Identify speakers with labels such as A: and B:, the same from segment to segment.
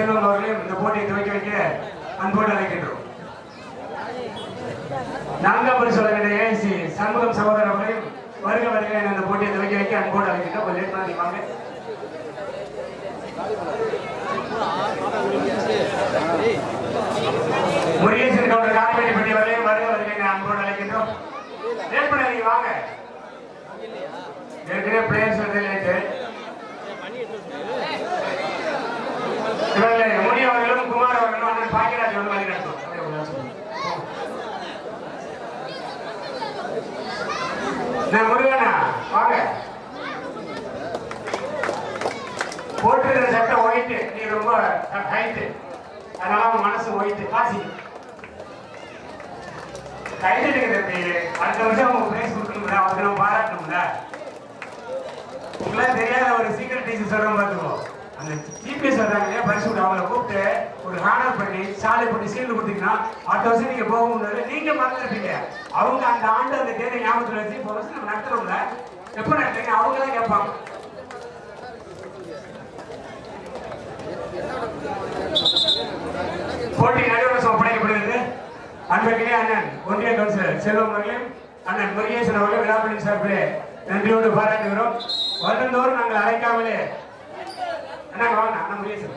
A: செல்வம் அவர்களையும் இந்த போட்டியை துவக்கி வைக்க அன்போடு அழைக்கின்றோம். நான்காம் பரிசு வழங்கின ஏசி சண்முகம் சகோதரர் அவர்களையும் வருக வருக என அந்த போட்டியை துவக்கி வைக்க அன்போடு அழைக்கின்றோம். கொஞ்சம் லேட் பண்ணி வாங்க. முருகேசன் கவுண்டர் கார்பேட்டி பட்டி வரையும் வருக வருக என அன்போடு அழைக்கின்றோம். லேட் பண்ணி வாங்க. ஏற்கனவே பிளேயர்ஸ் இல்லையா அவங்கள கூப்பிட்டு ஒரு ஹேனர் பண்ணி சாலை பண்ணி சீல் கொடுத்தீங்கன்னா அடுத்த வருஷம் நீங்க போக முடியாது நீங்க மறந்துருப்பீங்க அவங்க அந்த ஆண்டு அந்த தேதி ஞாபகத்தில் வச்சு இப்போ வருஷம் நம்ம நடத்துறோம்ல எப்போ நடத்துறீங்க? அவங்க தான் கேட்பாங்க. போட்டி நடுவரசம் ஒப்படைக்கப்படுகிறது அன்பர்களே அண்ணன் ஒன்றிய கவுன்சிலர் செல்வம் அவர்களையும் அண்ணன் முருகேசன் அவர்களையும் விழாப்பள்ளி சார்பிலே நன்றியோடு பாராட்டுகிறோம். வருடந்தோறும் நாங்கள் அழைக்காமலே. அண்ணா வாங்க அண்ணா முருகேசன்.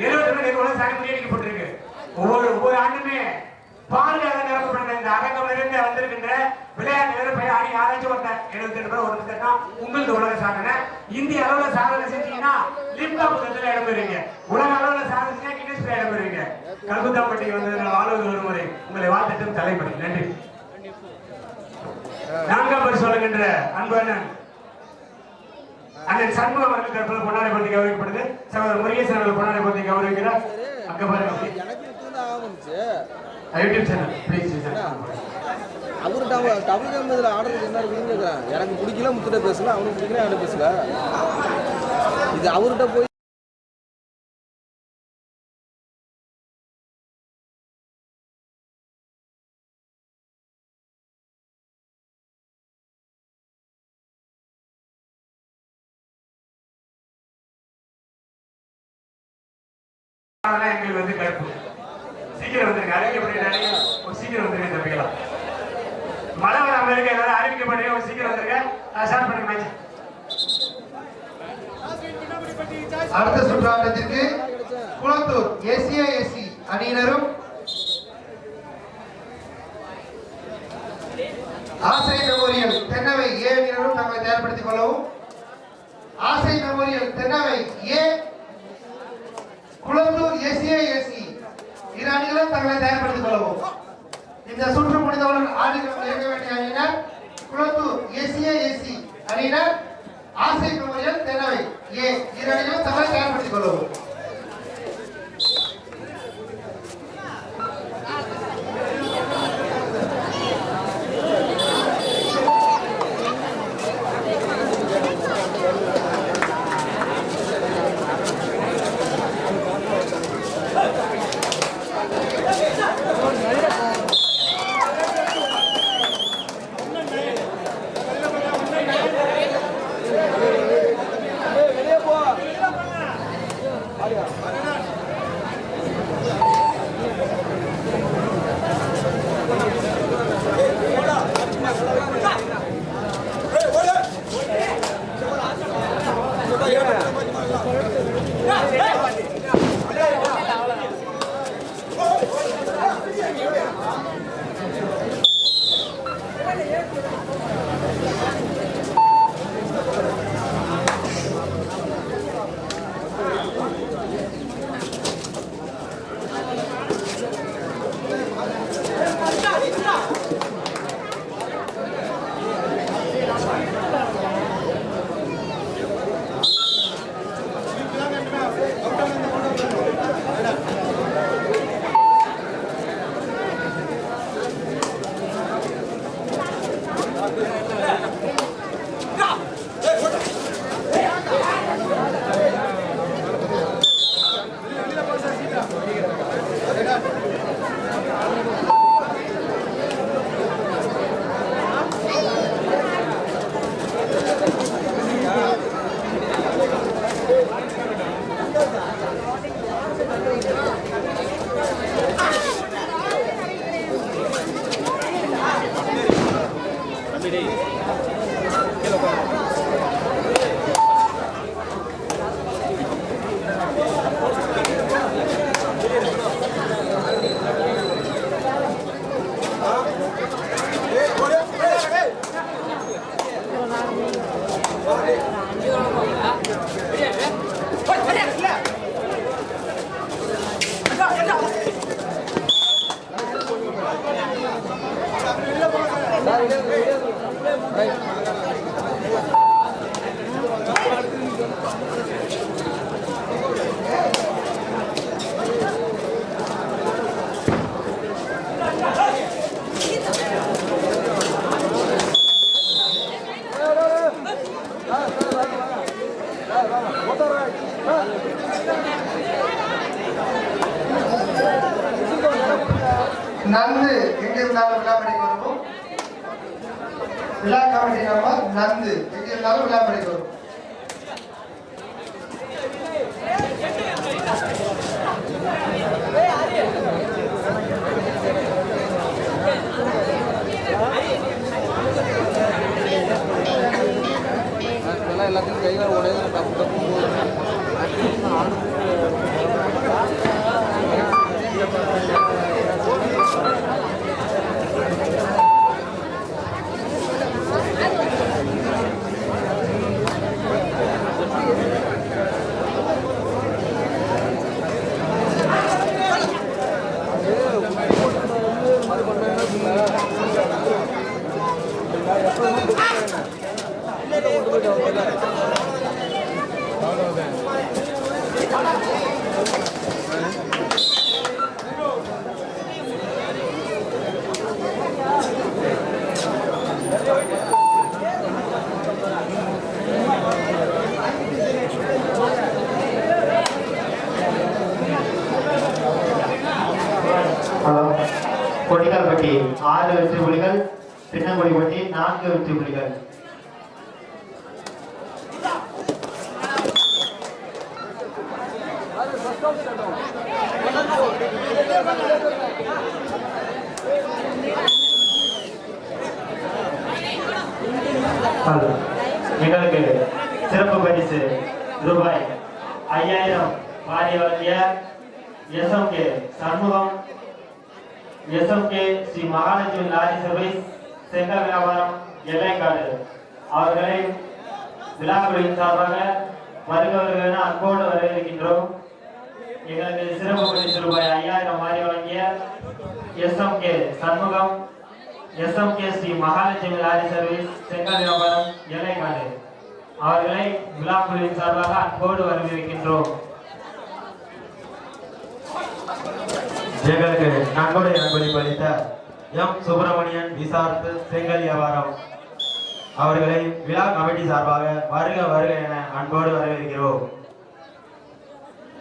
A: எழுபத்தி ரெண்டு பேர் உலசாரம் முறியடிக்கப்பட்டிருக்கு ஒவ்வொரு ஒவ்வொரு ஆண்டுமே பாதுகாக நிரப்பப்பட்ட இந்த அரங்கம் இருந்து வந்திருக்கின்ற விளையாட்டு வீரர் பெயர் அணி யாராச்சும் ஒருத்தர் எழுபத்தி ரெண்டு பேர் ஒரு திட்டா உங்களுக்கு உலக சாதனை. இந்திய அளவுல சாதனை செஞ்சீங்கன்னா லிம்கா புத்தகத்துல இடம் பெறுவீங்க உலக அளவுல சாதனை செஞ்சா கின்னஸ் இடம் பெறுவீங்க கல்குத்தாப்பட்டி வந்து வாழ்வது ஒரு முறை உங்களை வாழ்த்திட்டும் தலைப்படி நன்றி. நான்காம் பரிசு சொல்லுகின்ற அன்பு அண்ணன் அண்ணன் சண்முகம் அவர்கள் தற்போது பொன்னாடை பற்றி கௌரவிக்கப்படுது. சகோதரர் முருகேசன் அவர்கள் பொன்னாடை பற்றி கௌரவிக்கிறார். அங்க பாருங்க யூடியூப் சேனல் ப்ளீஸ்
B: அவரு டபுள் டபுள் கேம்பதுல ஆடுறதுக்கு என்ன இருக்குன்னு எனக்கு பிடிக்கல முத்துட்ட பேசல அவனுக்கு பிடிக்கல என்கிட்ட பேசல. இது அவர்கிட்ட போய்
A: அதெல்லாம் எங்களுக்கு வந்து கருப்பு சீக்கிரம் வந்துருங்க அறிவிக்கப்பட்ட ஒரு சீக்கிரம் வந்துருங்க தம்பிகளா மழை வராம இருக்க எல்லாரும் அறிவிக்கப்பட்ட ஒரு சீக்கிரம் வந்துருங்க. ஸ்டார்ட் பண்ணுங்க மேட்ச்.
C: அடுத்த சுற்றாட்டத்திற்கு குளத்தூர் எஸ்ஏஎஸ்சி அணியினரும் ஆசை மெமோரியல் தென்னவை ஏ அணியினரும் நாங்கள் தயார்படுத்திக் கொள்ளவும். ஆசை மெமோரியல் தென்னவை ஏ குளத்தூர் எஸ்ஏஎஸ்சி இரு அணிகளும் தங்களை தயார்படுத்திக் கொள்ளவும் இந்த சுற்று முடிந்தவுடன் ஆடுகளம் இறங்க வேண்டிய அணியினர் குளத்தூர் எஸ்ஏஎஸ்சி அணியினர் ஆசை மெமோரியல் தென்னவை ஏ இரு அணிகளும் தங்களை தயார்படுத்திக் கொள்ளவும் రైట్ விழா கமிட்டி நம்ம நந்து எங்க இருந்தாலும் விழா படைக்கு வரும்
B: ஆக்சுவலாக எல்லாத்தையும் கையில் உடையது தப்பு தப்பு போகுது
D: நான்கு வெற்றி புள்ளிகள் எங்களுக்கு சிறப்பு பரிசு ரூபாய் ஐயாயிரம் வாரி வழங்கிய SMK Shanmugam SMK Sri Mahalakshmi lorry service செங்கல் வியாபாரம் எல்லைக்காடு. அவர்களை விழாக்குழுவின் சார்பாக வருக என அன்போடு வரவேற்கின்றோம். எங்களுக்கு சிறப்பு பரிசு ரூபாய் ஐயாயிரம் வாரி வழங்கிய S M K Shanmugam S M K Sri Mahalakshmi lorry service செங்கல் வியாபாரம் எல்லைக்காடு. அவர்களை விழாக்குழுவின் சார்பாக அன்போடு வரவேற்கின்றோம்.
E: எங்களுக்கு நன்கொடை அன்பளிப்பு அளித்த எம். சுப்பிரமணியன் விசாரித்து செங்கல் வியாபாரம். அவர்களை விழா கமிட்டி சார்பாக வருக வருக என அன்போடு வரவேற்கிறோம்.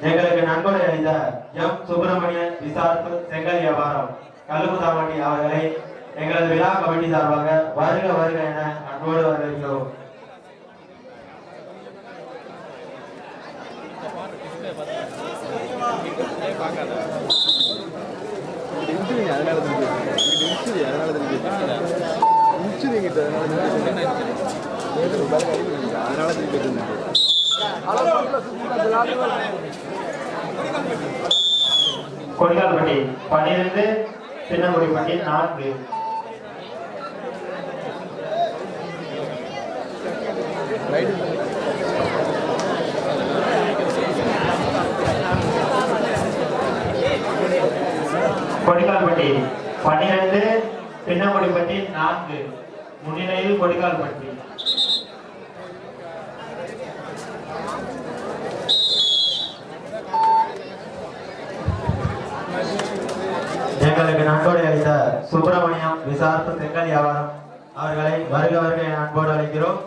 E: எங்களுக்கு நண்பரை அளித்த எம். சுப்பிரமணியன் விசாரித்து செங்கல் வியாபாரம். கல்லுமுதாமட்டி அவர்களை எங்களது விழா கமிட்டி சார்பாக வருக வருக என அன்போடு வரவேற்கிறோம்.
B: இன்சுரிங்க அதனால தான் இன்சுரி அதனால தான் இன்சுரிங்கிட்ட அதனால திருப்பி இருந்தேன்
D: பன்னிரண்டு சின்னங்குடிப்பட்டி நான்கு. கொடிகால்பட்டி பன்னிரண்டு பின்னங்குடிப்பட்டி நான்கு. முன்னிலையில் கொடிகால் கொடிகால்பட்டி
E: எங்களுக்கு நண்போடு அளித்த சுப்பிரமணியம் விசார்த்து செங்கல் வியாபாரம் அவர்களை வருக வருக அன்போடு அழைக்கிறோம்.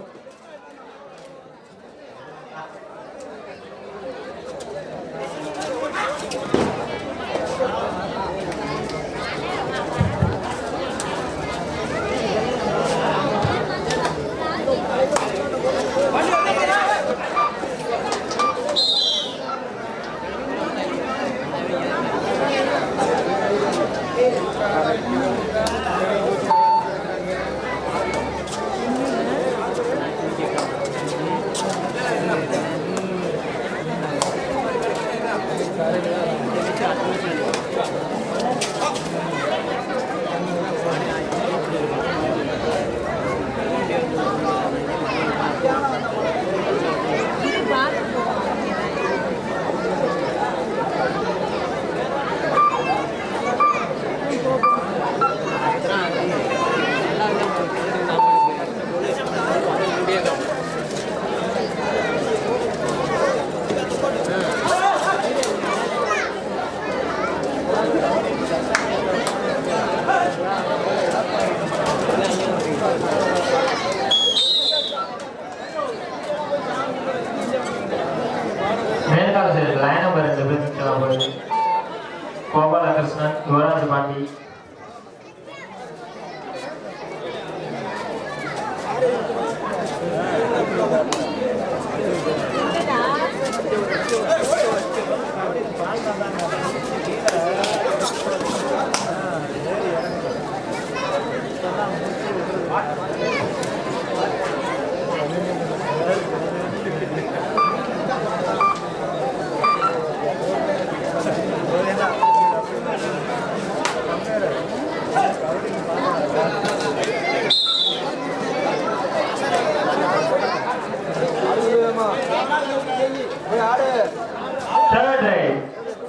D: ரைட்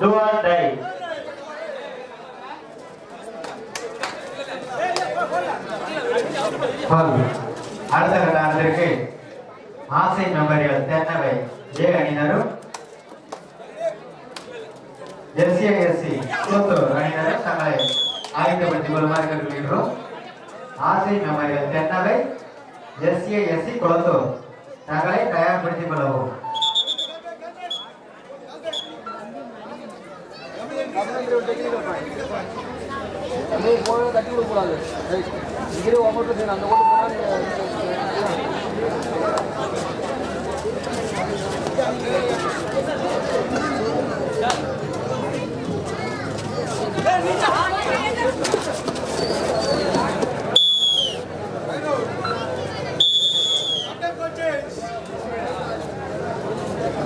D: டூ ஆர் டை
E: பால். அடுத்த கட்டாரத்திற்கு ஆசை மெமரியல் தென்னவை ஏ அணியினரும் எஸ்சிஐஎஸ்சி கூத்தூர் அணியினரும் தங்களை ஆயத்தப்படுத்திக் கொள்ளுமாறு கேட்டுக்கொள்கிறோம். ஆசை மெமரியல் தென்னவை எஸ்சிஐஎஸ்சி குளத்தூர் தங்களை தயார்படுத்திக் கொள்ளவும்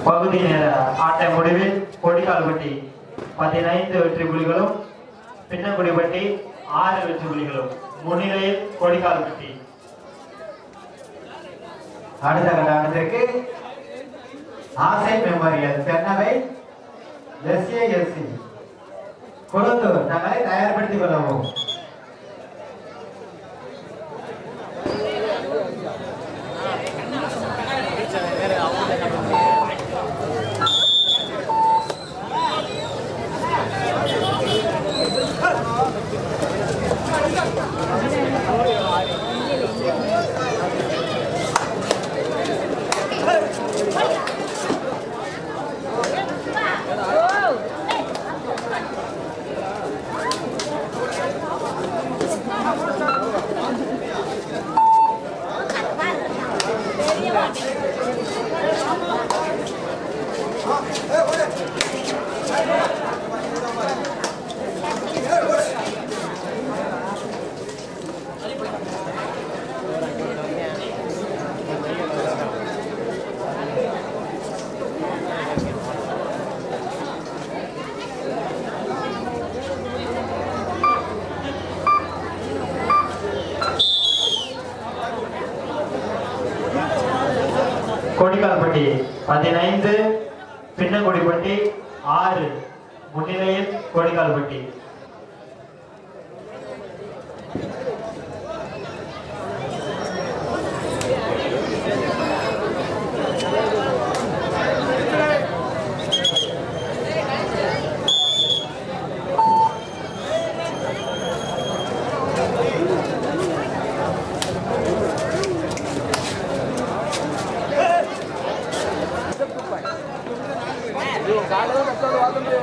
D: பகுதி நேர ஆட்ட முடிவில் கொடிகால்பட்டி பதினைந்து வெற்றி புலிகளும் பின்னங்குடிப்பட்டி ஆறு வெற்றி புலிகளும். முன்னிலையில் கொடிகால்பட்டி
E: அடுத்த கட்டாரத்திற்கு ஆசை மெமோரியல் தென்னவை எஸ்ஏஎஸ்சி கொழுந்தூர் தங்களை தயார்படுத்திக் கொள்ளவும்
D: கொடிகால்பட்டி பதினைந்து கொடிப்பட்டி ஆறு முன்னிலையில் கொடிகால்பட்டி. కాళ్ళు